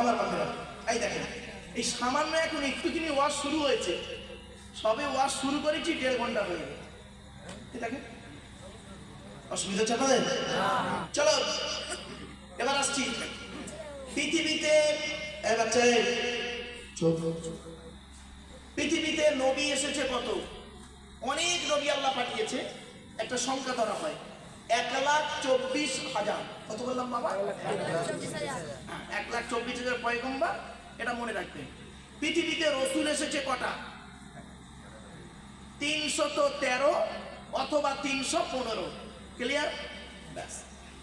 আমার বাপেরা এই দেখেন, এই সামান্য এখন একটুখানি ওয়াজ শুরু হয়েছে। সবে ওয়াজ শুরু করেছি, দেড় ঘণ্টা হয়ে দেখেন, অসুবিধা হচ্ছে আপনাদের? চলো, এবার আসছি। পৃথিবীতে এবার চাই পৃথিবীতে নবী এসেছে কত? অনেক নবী আল্লাহ পাঠিয়েছে, একটা সংখ্যা ধরা হয়। এক লাখ চব্বিশ হাজার। কত বললাম বাবা? এক লাখ চব্বিশ হাজার পয়গম্বা এটা মনে রাখবেন পৃথিবীতে রসুল এসেছে কটা? তিনশত তেরো অথবা তিনশো পনেরো। ক্লিয়ার ব্যাস।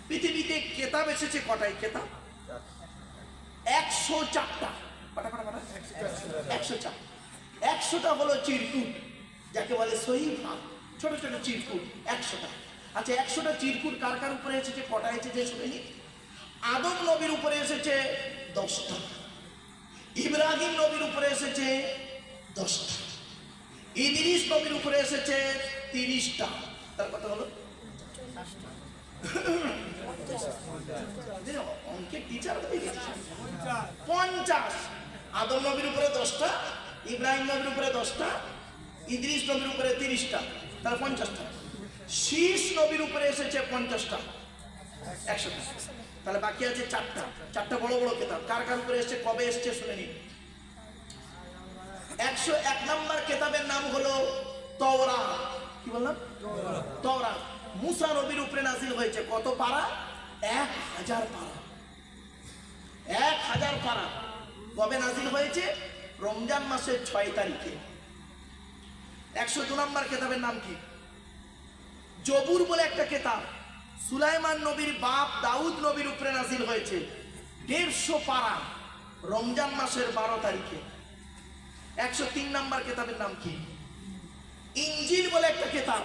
পৃথিবীতে কেতাব এসেছে কটাই কেতাব? একশো চারটা। একশো চার একশোটা হলো চিরকুট, যাকে বলে সহিফা। ছোট ছোট চিরকুট, একশোটা। আচ্ছা একশোটা চিরকুট কার কার উপরে এসেছে? কটা এসেছে শুনেনি? আদম নবীর উপরে এসেছে দশটা। ইব্রাহিম নবীর উপরে এসেছে দশটা। ইদিরিস নবীর উপরে এসেছে তিরিশটা। তার কথা হলো? অঙ্কের পঞ্চাশ। আদম নবীর উপরে দশটা, ইব্রাহিম নবীর উপরে দশটা, ইদ্রিস নবীর উপরে তিরিশটা। তার পঞ্চাশটা। শীষ নবীর উপরে এসেছে পঞ্চাশটা। একশোটা। তাহলে বাকি আছে চারটা। চারটা বড় বড় কেতাব। কার কার উপরে এসছে, কবে এসছে শুনে নিন। একশো এক নম্বর কেতাবের নাম হলো তওরা কি বললাম? তওরা মুসা নবীর উপরে নাজিল হয়েছে কত পারা? এক হাজার পারা। এক হাজার পারা। কবে নাজিল হয়েছে? রমজান মাসের ছয় তারিখে। একশো দু নম্বর কেতাবের নাম কি? জবুর বলে একটা কেতাব। সুলাইমান নবীর বাপ দাউদ নবীর উপরে নাজিল হয়েছে। দেড়শো পারা রমজান মাসের বারো তারিখে। একশো তিন নম্বর কেতাবের নাম কি? ইঞ্জিল বলে একটা কেতাব।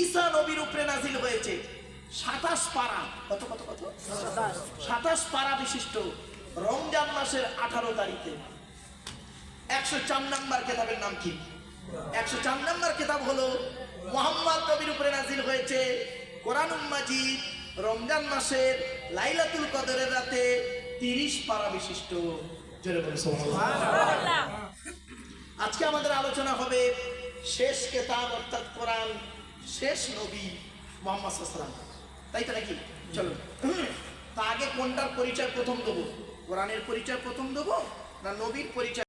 ঈসা নবীর উপরে নাজিল হয়েছে সাতাশ পারা। কত কত কত? সাতাশ পারা বিশিষ্ট রমজান মাসের আঠারো তারিখে। একশো চার নম্বর কেতাবের নাম কি? একশো চার নম্বর কেতাব হলো, মোহাম্মদ নবীর উপরে নাজিল হয়েছে কোরআন মাজিদ, রমজান মাসের লাইলাতুল কদরের রাতে তিরিশ পারা বিশিষ্ট। আজকে আমাদের আলোচনা হবে শেষ কেতাব, অর্থাৎ কোরআন শেষ নবী মোহাম্মদ সাল্লাম তাই তো নাকি? চলো তা আগে কোনটার পরিচয় প্রথম দেবো? কোরআনের পরিচয় প্রথম দেবো না নবীর পরিচয়